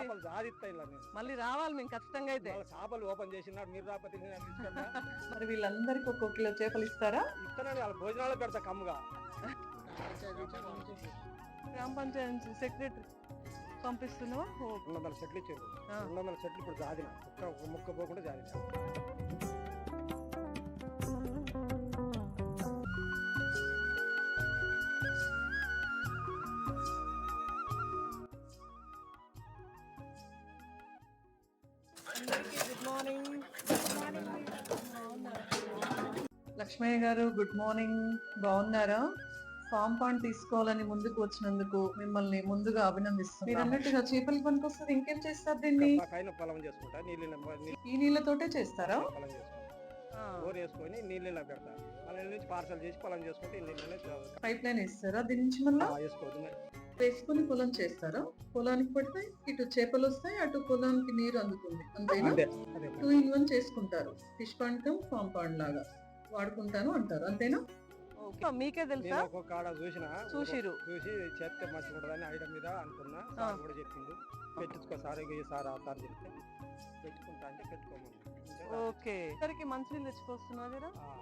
చేపలు సాధిస్తా ఇలా నేను. మళ్ళీ రావాలి మేము ఖచ్చితంగా అయితే. వాళ్ళ చేపలు ఓపెన్ చేసినాడు మీరు రాకపోతే తీసుకెళ్తా మరి వీళ్ళందరికీ ఒక్కొక్క కిలో చేపలు ఇస్తారా? ఇస్తానని వాళ్ళ భోజనాలు పెడతా కమ్ముగా. గ్రామ పంచాయతీ సెక్రటరీ పంపిస్తున్నావా? రెండు వందల చెట్లు ఇచ్చారు. రెండు వందల చెట్లు ఇప్పుడు జాదిన ముక్క పోకుండా జాదిన లక్ష్మయ్య గారు గుడ్ మార్నింగ్. బాగున్నారా? ఫామ్ పాండ్ తీసుకోవాలని ముందుకు వచ్చినందుకు మిమ్మల్ని ముందుగా అభినందిస్తున్నాను మీరు అన్నట్టుగా చేపలు పనికొస్తుంది ఇంకేం చేస్తారు దీన్ని? ఈ నీళ్ళతోటే చేస్తారా? వేసుకొని నీళ్ళలో పెడతా. మళ్ళీ నుంచి పార్సల్ చేసి పొలం చేసుకుంటే పైప్ లైన్ వేస్తారా దీని నుంచి మళ్ళీ? వేసుకుని పొలం చేస్తారా? పొలానికి పడితే ఇటు చేపలు వస్తాయి అటు పొలానికి నీరు అందుతుంది అంతేనా? టూ ఇన్ వన్ చేసుకుంటారు. Fish pond cum farm pond లాగా. వాడుకుంటాను అంటారు అంతేనా? మీకే నేను ఒక్కొక్క ఆడ చూసిన చూసిర్రు. చూసి చేస్తే మంచిగా ఉంటుందని ఐడియా మీద అనుకున్నా. సార్ కూడా చెప్పిండు. పెట్టించుకో సార్ సార్ అవుతారు చెప్తే పెట్టుకుంటా అంటే పెట్టుకోమని. ఓకే. ఇద్దరికి మంచినీళ్ళు తెచ్చుకొస్తున్నారా ఆ,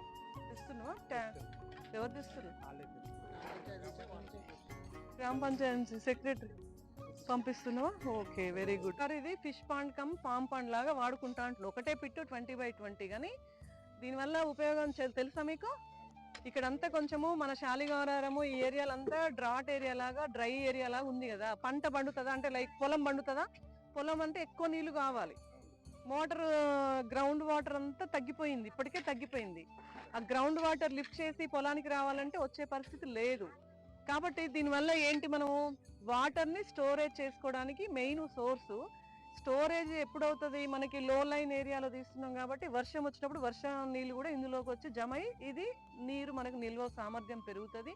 తెస్తున్నావా? ట్యా- ఎవరు పెట్టుకుంటారు. గ్రామ panchayat secretary పంపిస్తున్నావా? Okay very good. Sir ఇది fish pond cum farm pond లాగా వాడుకుంటా అంటున్నారు. ఒకటే పిట్టు ట్వంటీ బై ట్వంటీ కానీ దీనివల్ల ఉపయోగం తెలుసా మీకు? ఇక్కడంతా కొంచెము మన శాలిగౌరారము ఈ ఏరియాలంతా డ్రాట్ ఏరియా లాగా డ్రై ఏరియా లాగా ఉంది కదా. పంట పండుతుందా? అంటే లైక్ పొలం పండుతుందా? పొలం అంటే ఎక్కువ నీళ్ళు కావాలి. మోటార్ గ్రౌండ్ వాటర్ అంతా తగ్గిపోయింది. ఇప్పటికే తగ్గిపోయింది. ఆ గ్రౌండ్ వాటర్ లిఫ్ట్ చేసి పొలానికి రావాలంటే వచ్చే పరిస్థితి లేదు. కాబట్టి దీనివల్ల ఏంటి మనము? వాటర్ని స్టోరేజ్ చేసుకోవడానికి మెయిన్ సోర్సు స్టోరేజ్ ఎప్పుడవుతుంది? మనకి లో లైన్ ఏరియాలో తీస్తున్నాం కాబట్టి వర్షం వచ్చినప్పుడు వర్షం నీళ్ళు కూడా ఇందులోకి వచ్చి జమ అయి ఇది నీరు మనకు నిల్వ సామర్థ్యం పెరుగుతుంది.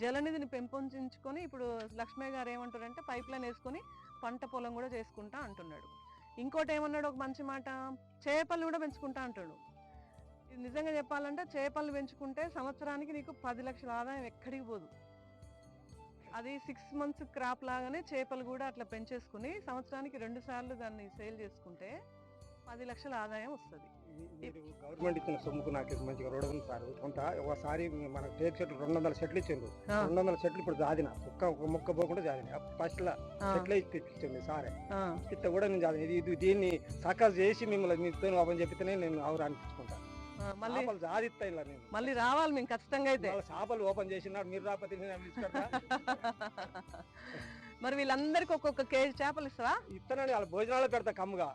జలనిధిని పెంపొందించుకొని ఇప్పుడు లక్ష్మయ్య గారు ఏమంటారంటే పైప్ లైన్ వేసుకొని పంట పొలం కూడా చేసుకుంటా అంటున్నాడు. ఇంకోటి ఏమన్నాడు? ఒక మంచి మాట చేపలు కూడా పెంచుకుంటా అంటాడు. ఇది నిజంగా చెప్పాలంటే చేపలు పెంచుకుంటే సంవత్సరానికి నీకు పది లక్షల ఆదాయం ఎక్కడికి పోదు. అది సిక్స్ మంత్స్ క్రాప్ లాగానే చేపలు కూడా అట్లా పెంచేసుకుని సంవత్సరానికి రెండు సార్లు దాన్ని సేల్ చేసుకుంటే పది లక్షల ఆదాయం వస్తుంది. గవర్నమెంట్ ఇచ్చిన సొమ్ముకు నాకు మంచిగా రోడ్డు ఉంది సార్. కొంత ఒకసారి మన టేక్ చెట్లు రెండు వందల చెట్లు ఇచ్చిండు ఆ. రెండు వందల చెట్లు ఇప్పుడు జాదిన. ఒక్క ఒక ముక్క పోకుండా జాదిన. ఫస్ట్ లా చెట్లే ఇచ్చింది సారే. ఇట్ట కూడా నేను జాదిన. ఇది దీన్ని సకాస్ చేసి మిమ్మల్ని మీతో ఓపెన్ చెప్పితేనే నేను ఆవురు అనిపించుకుంటా మళ్ళీ చేపలు జాదిస్తా ఇలా నేను. మళ్ళీ రావాలి మేము ఖచ్చితంగా అయితే. వాళ్ళ చేపలు ఓపెన్ చేసినాడు మీరు రాకపోతే నేను తీసుకెళ్తా మరి వీళ్ళందరికీ ఒక్కొక్క కేజీ చేపలు ఇస్తావా? ఇస్తానని వాళ్ళ భోజనాలు పెడతా కమ్ముగా.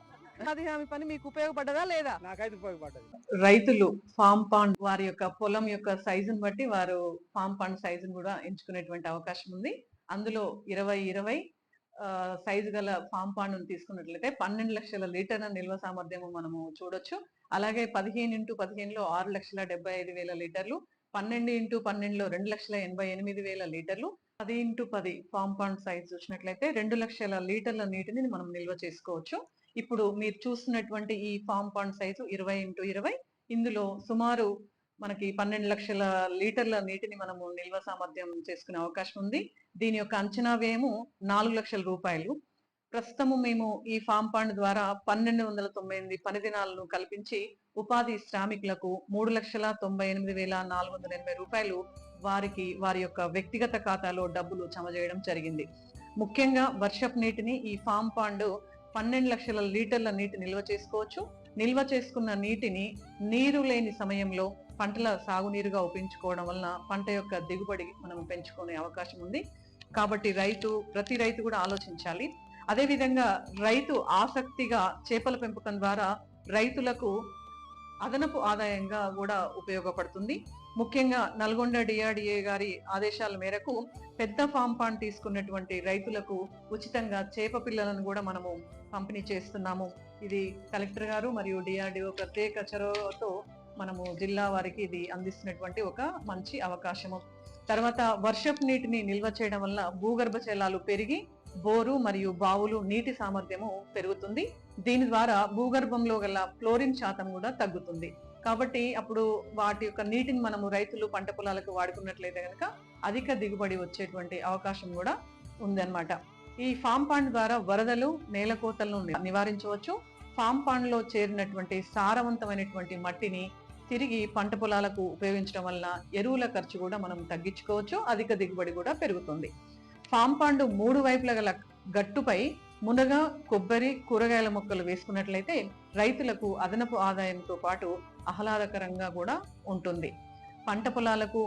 అది హామీ పని మీకు ఉపయోగపడ్డదా లేదా? నాకైతే ఉపయోగపడ్డది. రైతులు ఫామ్ పాండ్ వారి యొక్క పొలం యొక్క సైజుని బట్టి వారు ఫామ్ పాండ్ సైజుని కూడా ఎంచుకునేటువంటి అవకాశం ఉంది. అందులో ఇరవై ఇరవై సైజు గల ఫామ్ పాండ్ తీసుకున్నట్లయితే పన్నెండు లక్షల లీటర్ల నిల్వ సామర్థ్యం మనము చూడొచ్చు. అలాగే పదిహేను ఇంటూ పదిహేనులో ఆరు లక్షల డెబ్బై ఐదు వేల లీటర్లు పన్నెండు ఇంటూ పన్నెండులో రెండు లక్షల ఎనభై ఎనిమిది వేల లీటర్లు పది ఇంటూ పది కాంపౌండ్ సైజ్ చూసినట్లయితే రెండు లక్షల లీటర్ల నీటిని మనం నిల్వ చేసుకోవచ్చు. ఇప్పుడు మీరు చూస్తున్నటువంటి ఈ కాంపౌండ్ సైజు ఇరవై ఇంటూ ఇరవై ఇందులో సుమారు మనకి పన్నెండు లక్షల లీటర్ల నీటిని మనము నిల్వ సామర్థ్యం చేసుకునే అవకాశం ఉంది. దీని యొక్క అంచనా వ్యయము నాలుగు లక్షల రూపాయలు. ప్రస్తుతము మేము ఈ ఫామ్ పాండ్ ద్వారా పన్నెండు వందల తొంభై ఎనిమిది పని దినాలను కల్పించి ఉపాధి శ్రామికులకు మూడు లక్షల తొంభై ఎనిమిది వేల నాలుగు వందల ఎనభై రూపాయలు వారికి వారి యొక్క వ్యక్తిగత ఖాతాలో డబ్బులు జమ చేయడం జరిగింది. ముఖ్యంగా వర్షపు నీటిని ఈ ఫామ్ పాండ్ పన్నెండు లక్షల లీటర్ల నీటి నిల్వ చేసుకోవచ్చు. నిల్వ చేసుకున్న నీటిని నీరు లేని సమయంలో పంటల సాగునీరుగా ఉపయోగించుకోవడం వలన పంట యొక్క దిగుబడి మనం పెంచుకునే అవకాశం ఉంది. కాబట్టి రైతు ప్రతి రైతు కూడా ఆలోచించాలి. అదేవిధంగా రైతు ఆసక్తిగా చేపల పెంపకం ద్వారా రైతులకు అదనపు ఆదాయంగా కూడా ఉపయోగపడుతుంది. ముఖ్యంగా నల్గొండ డిఆర్డిఏ గారి ఆదేశాల మేరకు పెద్ద ఫామ్ పాన్ తీసుకున్నటువంటి రైతులకు ఉచితంగా చేప పిల్లలను కూడా మనము పంపిణీ చేస్తున్నాము. ఇది కలెక్టర్ గారు మరియు డిఆర్డిఓ ప్రత్యేక చొరవతో మనము జిల్లా వారికి ఇది అందిస్తున్నటువంటి ఒక మంచి అవకాశము. తర్వాత వర్షపు నీటిని నిల్వ చేయడం వల్ల భూగర్భ జలాలు పెరిగి బోరు మరియు బావులు నీటి సామర్థ్యము పెరుగుతుంది. దీని ద్వారా భూగర్భంలో గల ఫ్లోరిన్ శాతం కూడా తగ్గుతుంది. కాబట్టి అప్పుడు వాటి యొక్క నీటిని మనము రైతులు పంట పొలాలకు వాడుకున్నట్లయితే కనుక అధిక దిగుబడి వచ్చేటువంటి అవకాశం కూడా ఉందన్నమాట. ఈ ఫామ్ పాండ్ ద్వారా వరదలు నేలకోతలను నివారించవచ్చు. ఫామ్ పాండ్లో చేరినటువంటి సారవంతమైనటువంటి మట్టిని తిరిగి పంట పొలాలకు ఉపయోగించడం వలన ఎరువుల ఖర్చు కూడా మనం తగ్గించుకోవచ్చు. అధిక దిగుబడి కూడా పెరుగుతుంది. ఫామ్ మూడు వైపుల గల గట్టుపై మునగ కొబ్బరి కూరగాయల మొక్కలు వేసుకున్నట్లయితే రైతులకు అదనపు ఆదాయంతో పాటు ఆహ్లాదకరంగా కూడా ఉంటుంది. పంట పొలాలకు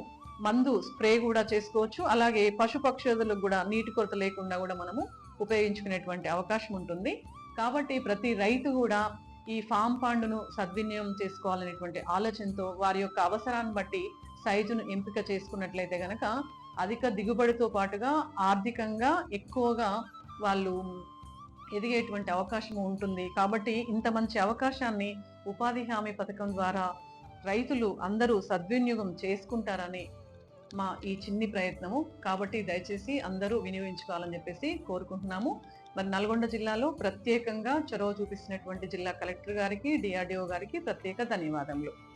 మందు స్ప్రే కూడా చేసుకోవచ్చు. అలాగే పశు పక్షులకు కూడా నీటి కొరత లేకుండా కూడా మనము ఉపయోగించుకునేటువంటి అవకాశం ఉంటుంది. కాబట్టి ప్రతి రైతు కూడా ఈ ఫామ్ పాండును సద్వినియోగం చేసుకోవాలనేటువంటి ఆలోచనతో వారి యొక్క అవసరాన్ని బట్టి సైజును ఎంపిక చేసుకున్నట్లయితే గనక అధిక దిగుబడితో పాటుగా ఆర్థికంగా ఎక్కువగా వాళ్ళు ఎదిగేటువంటి అవకాశం ఉంటుంది. కాబట్టి ఇంత మంచి అవకాశాన్ని ఉపాధి హామీ పథకం ద్వారా రైతులు అందరూ సద్వినియోగం చేసుకుంటారని మా ఈ చిన్ని ప్రయత్నము. కాబట్టి దయచేసి అందరూ వినియోగించుకోవాలని చెప్పేసి కోరుకుంటున్నాము. మరి నల్గొండ జిల్లాలో ప్రత్యేకంగా చొరవ చూపిస్తున్నటువంటి జిల్లా కలెక్టర్ గారికి డిఆర్డిఓ గారికి ప్రత్యేక ధన్యవాదములు.